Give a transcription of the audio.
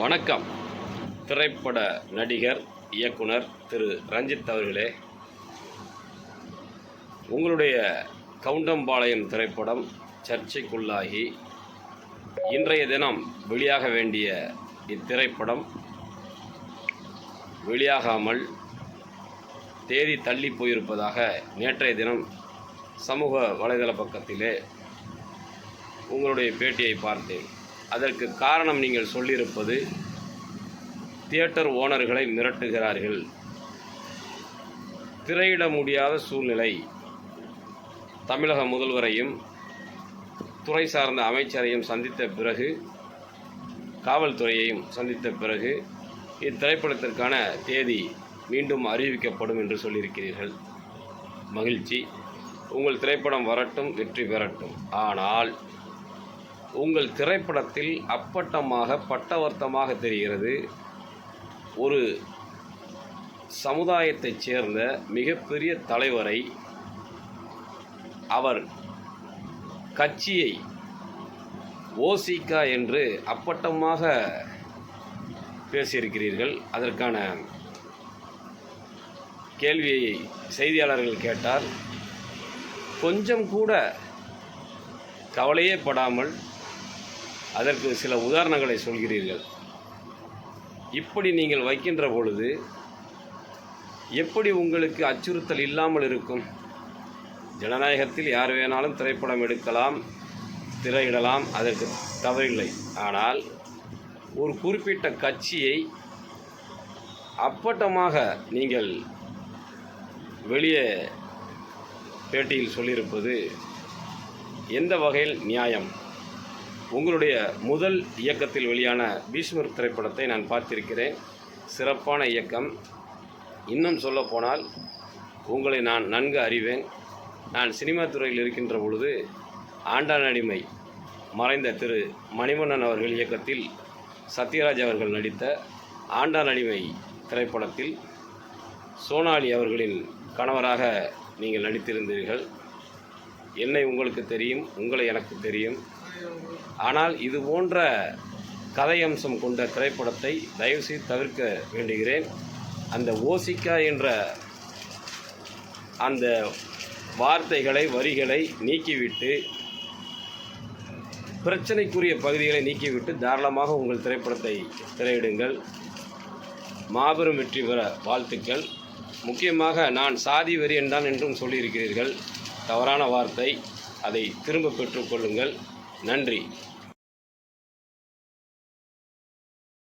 வணக்கம். திரைப்பட நடிகர் இயக்குனர் திரு ரஞ்சித் அவர்களே. உங்களுடைய கவுண்டம்பாளையம் திரைப்படம் சர்ச்சைக்குள்ளாகி இன்றைய தினம் வெளியாக வேண்டிய இத்திரைப்படம் வெளியாகாமல் தேதி தள்ளி போயிருப்பதாக நேற்றைய தினம் சமூக வலைதள பக்கத்திலே உங்களுடைய பேட்டியை பார்த்தேன். அதற்கு காரணம் நீங்கள் சொல்லியிருப்பது தியேட்டர் ஓனர்களை மிரட்டுகிறார்கள். திரையிட முடியாத சூழ்நிலை. தமிழக முதல்வரையும் துறை சார்ந்த அமைச்சரையும் சந்தித்த பிறகு காவல்துறையையும் சந்தித்த பிறகு இத்திரைப்படத்திற்கான தேதி மீண்டும் அறிவிக்கப்படும் என்று சொல்லியிருக்கிறீர்கள். மகிழ்ச்சி. உங்கள் திரைப்படம் வரட்டும் வெற்றி பெறட்டும். ஆனால் உங்கள் திரைப்படத்தில் அப்பட்டமாக பட்டவர்த்தமாக தெரிகிறது. ஒரு சமுதாயத்தைச் சேர்ந்த மிகப்பெரிய தலைவரை அவர் கட்சியை ஓசிகா என்று அப்பட்டமாக பேசியிருக்கிறீர்கள். அதற்கான கேள்வியை செய்தியாளர்கள் கேட்டால் கொஞ்சம் கூட கவலையே படாமல் அதற்கு சில உதாரணங்களை சொல்கிறீர்கள். இப்படி நீங்கள் வைக்கின்ற பொழுது எப்படி உங்களுக்கு அச்சுறுத்தல் இல்லாமல் இருக்கும்? ஜனநாயகத்தில் யார் வேணாலும் திரைப்படம் எடுக்கலாம் திரையிடலாம் அதற்கு தவறில்லை. ஆனால் ஒரு குறிப்பிட்ட கட்சியை அப்பட்டமாக நீங்கள் வெளியே பேட்டியில் சொல்லியிருப்பது எந்த வகையில் நியாயம்? உங்களுடைய முதல் இயக்கத்தில் வெளியான பீஷ்மர் திரைப்படத்தை நான் பார்த்திருக்கிறேன். சிறப்பான இயக்கம். இன்னும் சொல்லப்போனால் உங்களை நான் நன்கு அறிவேன். நான் சினிமா துறையில் இருக்கின்ற பொழுது ஆண்டான் அடிமை மறைந்த திரு மணிவண்ணன் அவர்கள் இயக்கத்தில் சத்யராஜ் அவர்கள் நடித்த ஆண்டான் அடிமை திரைப்படத்தில் சோனாலி அவர்களின் கணவராக நீங்கள் நடித்திருந்தீர்கள். என்னை உங்களுக்கு தெரியும் உங்களை எனக்கு தெரியும். ஆனால் இது போன்ற கதையம்சம் கொண்ட திரைப்படத்தை தயவுசெய்து தவிர்க்க வேண்டுகிறேன். அந்த ஓசிக்கா என்ற அந்த வார்த்தைகளை வரிகளை நீக்கிவிட்டு பிரச்சனைக்குரிய பகுதிகளை நீக்கிவிட்டு தாராளமாக உங்கள் திரைப்படத்தை திரையிடுங்கள். மாபெரும் வெற்றி பெற வாழ்த்துக்கள். முக்கியமாக நான் சாதி வெறியன் தான் என்றும் சொல்லியிருக்கிறீர்கள். தவறான வார்த்தை. அதை திரும்ப பெற்றுக்கொள்ளுங்கள் நன்றி.